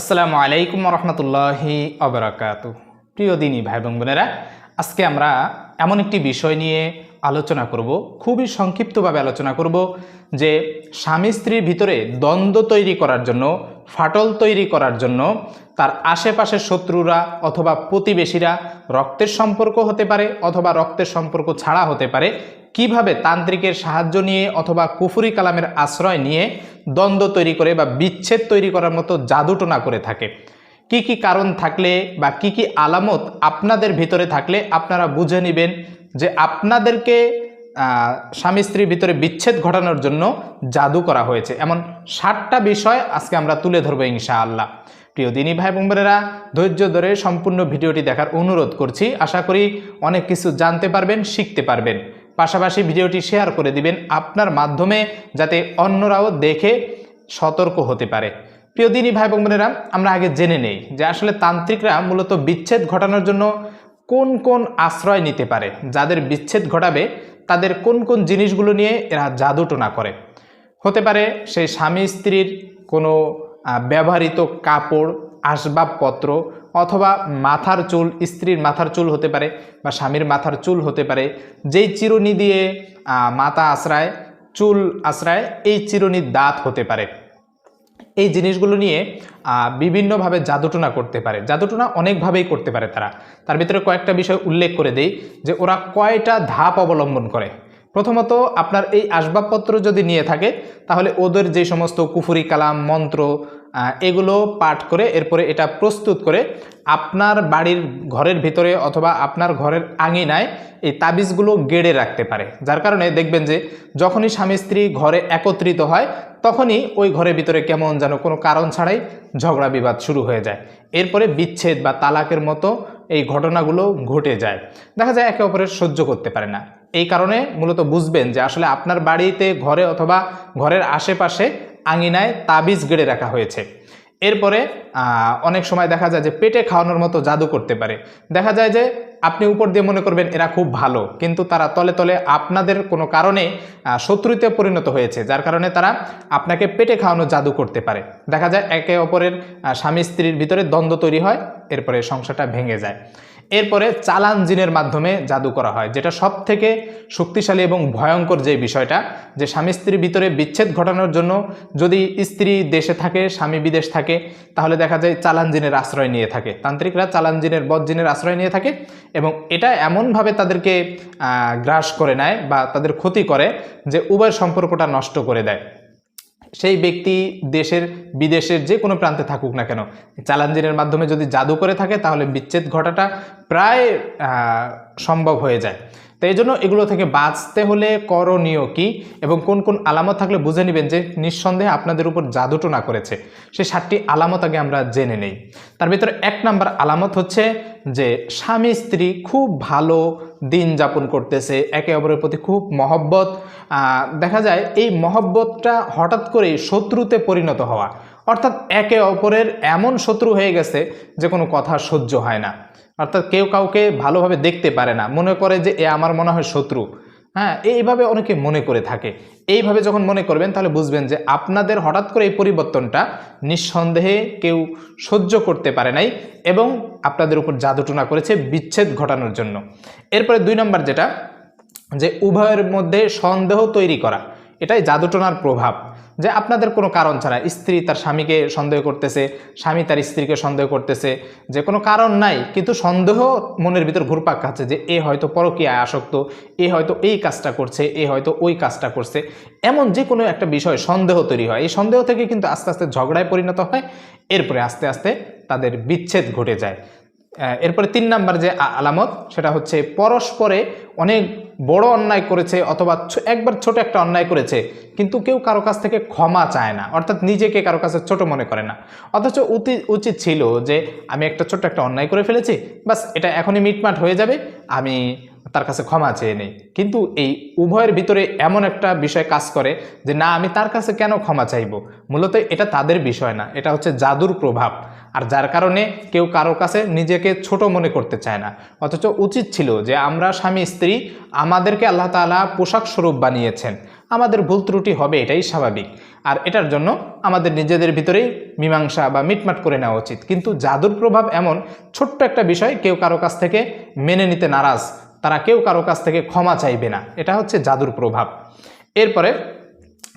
আসসালামু আলাইকুম রহমতুল্লাহি অবরাকাত প্রিয় দিনী ভাই বোন বোনেরা, আজকে আমরা এমন একটি বিষয় নিয়ে আলোচনা করব, খুবই সংক্ষিপ্তভাবে আলোচনা করব যে স্বামী স্ত্রীর ভিতরে দ্বন্দ্ব তৈরি করার জন্য, ফাটল তৈরি করার জন্য তার আশেপাশের শত্রুরা অথবা প্রতিবেশীরা রক্তের সম্পর্ক হতে পারে অথবা রক্তের সম্পর্ক ছাড়া হতে পারে কীভাবে তান্ত্রিকের সাহায্য নিয়ে অথবা কুফুরি কালামের আশ্রয় নিয়ে দ্বন্দ্ব তৈরি করে বা বিচ্ছেদ তৈরি করার মতো জাদুটোনা করে থাকে? কি কি কারণ থাকলে বা কি কি আলামত আপনাদের ভিতরে থাকলে আপনারা বুঝে নেবেন যে আপনাদেরকে স্বামী স্ত্রীর ভিতরে বিচ্ছেদ ঘটানোর জন্য জাদু করা হয়েছে। এমন ষাটটা বিষয় আজকে আমরা তুলে ধরবো ইনশাআল্লাহ। প্রিয় দিনী ভাই বোনেরা, ধৈর্য ধরে সম্পূর্ণ ভিডিওটি দেখার অনুরোধ করছি। আশা করি অনেক কিছু জানতে পারবেন, শিখতে পারবেন। পাশাপাশি ভিডিওটি শেয়ার করে দিবেন আপনার মাধ্যমে যাতে অন্যরাও দেখে সতর্ক হতে পারে। প্রিয় দিনী ভাই বোনেরা, আমরা আগে জেনে নেই যে আসলে তান্ত্রিকরা মূলত বিচ্ছেদ ঘটানোর জন্য কোন কোন আশ্রয় নিতে পারে। যাদের বিচ্ছেদ ঘটাবে, তাদের কোন কোন জিনিসগুলো নিয়ে এরা জাদুটোনা করে। হতে পারে সেই স্বামী স্ত্রীর কোনো ব্যবহৃত কাপড়, আসবাবপত্র অথবা মাথার চুল, স্ত্রীর মাথার চুল হতে পারে বা স্বামীর মাথার চুল হতে পারে। যেই চিরুনি দিয়ে মাথা আশ্রায়, চুল আশ্রায়, এই চিরুনির দাঁত হতে পারে। এই জিনিসগুলো নিয়ে বিভিন্নভাবে জাদুটনা করতে পারে। জাদুটনা অনেকভাবেই করতে পারে তারা। তার ভিতরে কয়েকটা বিষয় উল্লেখ করে দেই যে ওরা কয়টা ধাপ অবলম্বন করে। প্রথমত, আপনার এই আসবাবপত্র যদি নিয়ে থাকে, তাহলে ওদের যে সমস্ত কুফুরি কালাম, মন্ত্র এগুলো পাঠ করে এরপরে এটা প্রস্তুত করে আপনার বাড়ির ঘরের ভিতরে অথবা আপনার ঘরের আঙিনায় এই তাবিজগুলো গেড়ে রাখতে পারে। যার কারণে দেখবেন যে যখনই স্বামী স্ত্রী ঘরে একত্রিত হয়, তখনই ওই ঘরের ভিতরে কেমন যেন কোনো কারণ ছাড়াই ঝগড়া বিবাদ শুরু হয়ে যায়। এরপরে বিচ্ছেদ বা তালাকের মতো এই ঘটনাগুলো ঘটে যায়। দেখা যায় একে অপরের সহ্য করতে পারে না। এই কারণে মূলত বুঝবেন যে আসলে আপনার বাড়িতে ঘরে অথবা ঘরের আশেপাশে আঙিনায় তাবিজ গেড়ে রাখা হয়েছে। এরপরে অনেক সময় দেখা যায় যে পেটে খাওয়ানোর মতো জাদু করতে পারে। দেখা যায় যে আপনি উপর দিয়ে মনে করবেন, এরা খুব ভালো। কিন্তু তারা তলে তলে আপনাদের কোনো কারণে শত্রুতে পরিণত হয়েছে, যার কারণে তারা আপনাকে পেটে খাওয়ানো জাদু করতে পারে। দেখা যায় একে অপরের স্বামী স্ত্রীর ভিতরে দ্বন্দ্ব তৈরি হয়, এরপরে সংসারটা ভেঙে যায়। এরপরে চালান জিনের মাধ্যমে জাদু করা হয়, যেটা সব থেকে শক্তিশালী এবং ভয়ঙ্কর যে বিষয়টা, যে স্বামী স্ত্রীর ভিতরে বিচ্ছেদ ঘটানোর জন্য যদি স্ত্রী দেশে থাকে, স্বামী বিদেশ থাকে, তাহলে দেখা যায় চালান জিনের আশ্রয় নিয়ে থাকে। তান্ত্রিকরা চালান জিনের, বদ জিনের আশ্রয় নিয়ে থাকে এবং এটা এমনভাবে তাদেরকে গ্রাস করে নেয় বা তাদের ক্ষতি করে যে উভয় সম্পর্কটা নষ্ট করে দেয়। সেই ব্যক্তি দেশের, বিদেশের যে কোনো প্রান্তে থাকুক না কেন চ্যালেঞ্জিনের মাধ্যমে যদি জাদু করে থাকে, তাহলে বিচ্ছেদ ঘটাটা প্রায় সম্ভব হয়ে যায়। তো এই জন্য এগুলো থেকে বাঁচতে হলে করণীয় কি এবং কোন কোন আলামত থাকলে বুঝে নেবেন যে নিঃসন্দেহে আপনাদের উপর জাদুটো না করেছে। সেই সাতটি আলামত আগে আমরা জেনে নেই। তার ভিতরে এক নাম্বার আলামত হচ্ছে যে স্বামী স্ত্রী খুব ভালো দিন যাপন করতেছে, একে অপরের প্রতি খুব মহব্বত। দেখা যায় এই মহব্বতটা হঠাৎ করেই শত্রুতে পরিণত হওয়া। অর্থাৎ একে অপরের এমন শত্রু হয়ে গেছে যে কোনো কথা সহ্য হয় না। অর্থাৎ কেউ কাউকে ভালোভাবে দেখতে পারে না। মনে করে যে এ আমার মনে হয় শত্রু। হ্যাঁ এইভাবে অনেকে মনে করে থাকে। এইভাবে যখন মনে করবেন, তাহলে বুঝবেন যে আপনাদের হঠাৎ করে এই পরিবর্তনটা নিঃসন্দেহে কেউ সহ্য করতে পারে নাই এবং আপনাদের উপর জাদুটনা করেছে বিচ্ছেদ ঘটানোর জন্য। এরপরে দুই নম্বর যেটা, যে উভয়ের মধ্যে সন্দেহ তৈরি করা। এটাই জাদুটনার প্রভাব যে আপনাদের কোনো কারণ ছাড়া স্ত্রী তার স্বামীকে সন্দেহ করতেছে, স্বামী তার স্ত্রীকে সন্দেহ করতেছে, যে কোনো কারণ নাই, কিন্তু সন্দেহ মনের ভিতর ঘুরপাক খাচ্ছে যে এ হয়তো পরকীয়ায় আসক্ত, এ হয়তো এই কাজটা করছে, এ হয়তো ওই কাজটা করছে। এমন যে কোনো একটা বিষয় সন্দেহ তৈরি হয়। এই সন্দেহ থেকে কিন্তু আস্তে আস্তে ঝগড়ায় পরিণত হয়, এরপরে আস্তে আস্তে তাদের বিচ্ছেদ ঘটে যায়। এরপরে তিন নাম্বার যে আলামত, সেটা হচ্ছে পরস্পরে অনেক বড় অন্যায় করেছে অথবা একবার ছোট একটা অন্যায় করেছে, কিন্তু কেউ কারও কাছ থেকে ক্ষমা চায় না, অর্থাৎ নিজেকে কারও কাছে ছোট মনে করে না। অথচ উচিত ছিল যে আমি একটা ছোট্ট একটা অন্যায় করে ফেলেছি, বাস এটা এখনই মিটমাট হয়ে যাবে, আমি তার কাছে ক্ষমা চেয়ে নেই। কিন্তু এই উভয়ের ভিতরে এমন একটা বিষয় কাজ করে যে, না, আমি তার কাছে কেন ক্ষমা চাইব? মূলত এটা তাদের বিষয় না, এটা হচ্ছে জাদুর প্রভাব। আর যার কারণে কেউ কারও কাছে নিজেকে ছোট মনে করতে চায় না। অথচ উচিত ছিল যে আমরা স্বামী, স্ত্রী আমাদেরকে আল্লাহ তাআলা পোশাক স্বরূপ বানিয়েছেন। আমাদের ভুল ত্রুটি হবে, এটাই স্বাভাবিক। আর এটার জন্য আমাদের নিজেদের ভিতরেই মীমাংসা বা মিটমাট করে নেওয়া উচিত। কিন্তু জাদুর প্রভাব এমন, ছোট্ট একটা বিষয়, কেউ কারও কাছ থেকে মেনে নিতে নারাজ, তারা কেউ কারও কাছ থেকে ক্ষমা চাইবে না। এটা হচ্ছে জাদুর প্রভাব। এরপরে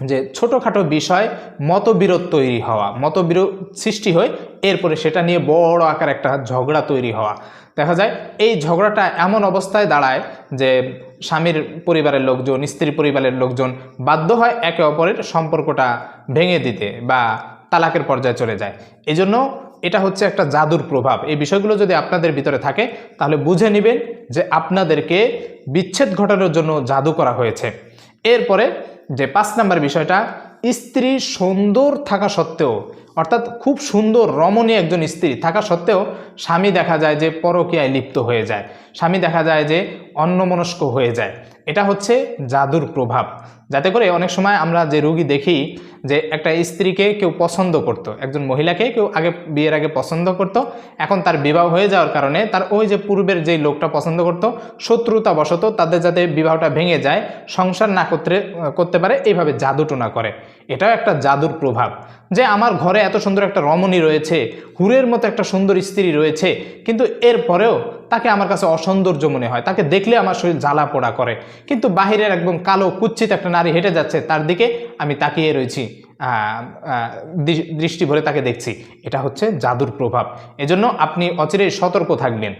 যে ছোটোখাটো বিষয় মতবিরোধ তৈরি হওয়া, মতবিরোধ সৃষ্টি হয় এরপরে সেটা নিয়ে বড় আকার একটা ঝগড়া তৈরি হওয়া। দেখা যায়, এই ঝগড়াটা এমন অবস্থায় দাঁড়ায় যে স্বামীর পরিবারের লোকজন স্ত্রী পরিবারের লোকজন বাধ্য হয় একে অপরের সম্পর্কটা ভেঙে দিতে বা তালাকের পর্যায়ে চলে যায়। এজন্য এটা হচ্ছে একটা জাদুর প্রভাব। এই বিষয়গুলো যদি আপনাদের ভিতরে থাকে, তাহলে বুঝে নেবেন যে আপনাদেরকে বিচ্ছেদ ঘটানোর জন্য জাদু করা হয়েছে। এরপরে যে পাঁচ নাম্বার বিষয়টা, স্ত্রী সুন্দর থাকা সত্ত্বেও, অর্থাৎ খুব সুন্দর রমণীয় একজন স্ত্রী থাকা সত্ত্বেও স্বামী দেখা যায় যে পরকীয়ায় লিপ্ত হয়ে যায়। স্বামী দেখা যায় যে অন্নমনস্ক হয়ে যায়। এটা হচ্ছে জাদুর প্রভাব। যাতে করে অনেক সময় আমরা যে রুগী দেখি যে একটা স্ত্রীকে কেউ পছন্দ করত, একজন মহিলাকে কেউ আগে বিয়ের আগে পছন্দ করত, এখন তার বিবাহ হয়ে যাওয়ার কারণে তার ওই যে পূর্বের যেই লোকটা পছন্দ করত শত্রুতা বশত তাদের যাতে বিবাহটা ভেঙে যায়, সংসার না করতে করতে পারে, এইভাবে জাদুটোনা করে। এটাও একটা জাদুর প্রভাব। যে আমার ঘরে এত সুন্দর একটা রমণী রয়েছে, হুরের মতো একটা সুন্দর স্ত্রী রয়েছে, কিন্তু এরপরেও তাকে আমার কাছে অসৌন্দর্য মনে হয়। তাকে দেখলে আমার শরীর জ্বালা পোড়া করে। কিন্তু বাহিরের একদম কালো কুচ্ছিত একটা নারী হেঁটে যাচ্ছে, তার দিকে আমি তাকিয়ে রয়েছি দৃষ্টি ভরে তাকে দেখছি। এটা হচ্ছে জাদুর প্রভাব। এজন্য আপনি অচিরেই সতর্ক থাকবেন।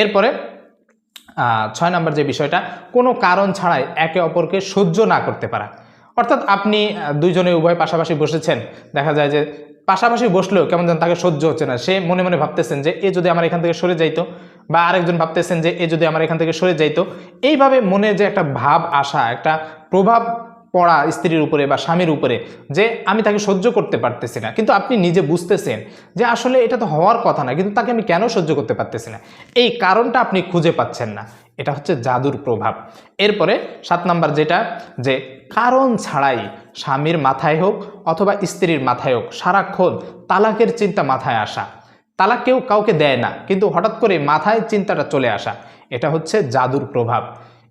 এরপরে ছয় নম্বর যে বিষয়টা, কোনো কারণ ছাড়াই একে অপরকে সহ্য না করতে পারা। অর্থাৎ আপনি দুইজনে উভয় পাশাপাশি বসেছেন, দেখা যায় যে পাশাপাশি বসলেও কেমন যেন তাকে সহ্য হচ্ছে না। সে মনে মনে ভাবতেছেন যে, এ যদি আমার এখান থেকে সরে যাইতো বা আরেকজন ভাবতেছেন যে এ যদি আমার এখান থেকে সরে যাইতো, এইভাবে মনে যে একটা ভাব আসা, একটা প্রভাব পড়া স্ত্রীর উপরে বা স্বামীর উপরে যে আমি তাকে সহ্য করতে পারতেছি না। কিন্তু আপনি নিজে বুঝতেছেন যে আসলে এটা তো হওয়ার কথা না, কিন্তু তাকে আমি কেন সহ্য করতে পারতেছি না? এই কারণটা আপনি খুঁজে পাচ্ছেন না। এটা হচ্ছে জাদুর প্রভাব। এরপরে সাত নাম্বার যেটা, যে কারণ ছাড়াই স্বামীর মাথায় হোক অথবা স্ত্রীর মাথায় হোক সারাক্ষণ তালাকের চিন্তা মাথায় আসা। তালাক কেউ কাউকে দেয় না, কিন্তু হঠাৎ করে মাথায় চিন্তাটা চলে আসা। এটা হচ্ছে জাদুর প্রভাব।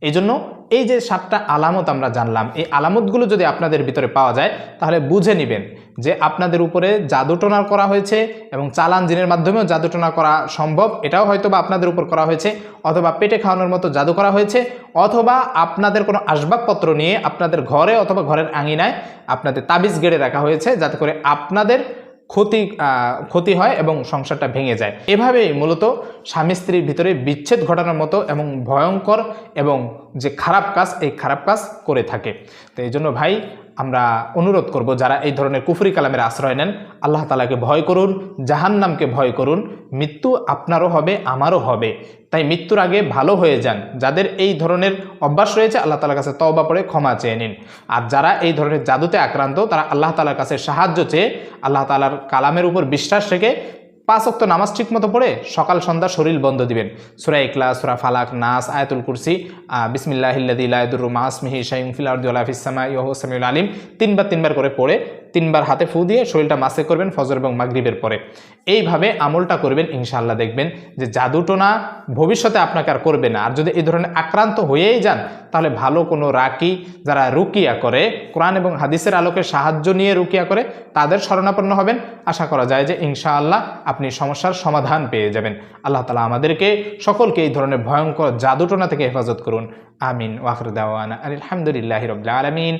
এই জন্য এই যে সাতটা আলামত আমরা জানলাম, এই আলামতগুলো যদি আপনাদের ভিতরে পাওয়া যায়, তাহলে বুঝে নেবেন যে আপনাদের উপরে জাদুটোনা করা হয়েছে এবং চালান জিনের মাধ্যমেও জাদুটোনা করা সম্ভব। এটাও হয়তো বা আপনাদের উপর করা হয়েছে, অথবা পেটে খাওয়ানোর মতো জাদু করা হয়েছে, অথবা আপনাদের কোনো আসবাবপত্র নিয়ে আপনাদের ঘরে অথবা ঘরের আঙিনায় আপনাদের তাবিজ গেড়ে রাখা হয়েছে, যাতে করে আপনাদের ক্ষতি ক্ষতি হয় এবং সংসারটা ভেঙে যায়। এভাবেই মূলত স্বামী স্ত্রীর ভিতরে বিচ্ছেদ ঘটানোর মতো এবং ভয়ঙ্কর এবং যে খারাপ কাজ, এই খারাপ কাজ করে থাকে। তো এই জন্য ভাই আমরা অনুরোধ করব, যারা এই ধরনের কুফরি কালামের আশ্রয় নেন, আল্লাহ তালাকে ভয় করুন, জাহান্নামকে ভয় করুন, মৃত্যু আপনারও হবে, আমারও হবে। তাই মৃত্যুর আগে ভালো হয়ে যান। যাদের এই ধরনের অভ্যাস রয়েছে, আল্লাহ তালার কাছে তওবা পড়ে ক্ষমা চেয়ে নিন। আর যারা এই ধরনের জাদুতে আক্রান্ত, তারা আল্লাহ তালার কাছে সাহায্য চেয়ে, আল্লাহ তালার কালামের উপর বিশ্বাস রেখে পাঁচ অক্ত নামাজ ঠিক মতো পড়ে সকাল, সন্ধ্যা শরীর বন্ধ দিবেন। সুরা ইকলা সুরা ফালাক, নাস, আয়াতুল কুরসি বিসমিল্লাহিল্লাদিল্লাদুর মাসমিহি শাইম ফিসামা ইহসামিউল আলিম। তিনবার তিনবার করে পড়ে তিনবার হাতে ফু দিয়ে শরীরটা মাসে করবেন ফজর এবং মাগরিবের পরে। এইভাবে আমলটা করবেন, ইনশাআল্লাহ দেখবেন যে জাদুটোনা ভবিষ্যতে আপনাকে আর করবে না। আর যদি এই ধরনের আক্রান্ত হয়েই যান, তাহলে ভালো কোনো রাকি যারা রুকিয়া করে, কোরআন এবং হাদিসের আলোকে সাহায্য নিয়ে রুকিয়া করে, তাদের শরণাপন্ন হবেন। আশা করা যায় যে ইনশাআল্লাহ আপনি সমস্যার সমাধান পেয়ে যাবেন। আল্লাহ তালা আমাদেরকে সকলকে এই ধরনের ভয়ঙ্কর জাদুটোনা থেকে হেফাজত করুন। আমিন। ওয়াকর আলহামদুলিল্লাহ রবিল্লা আলমিন।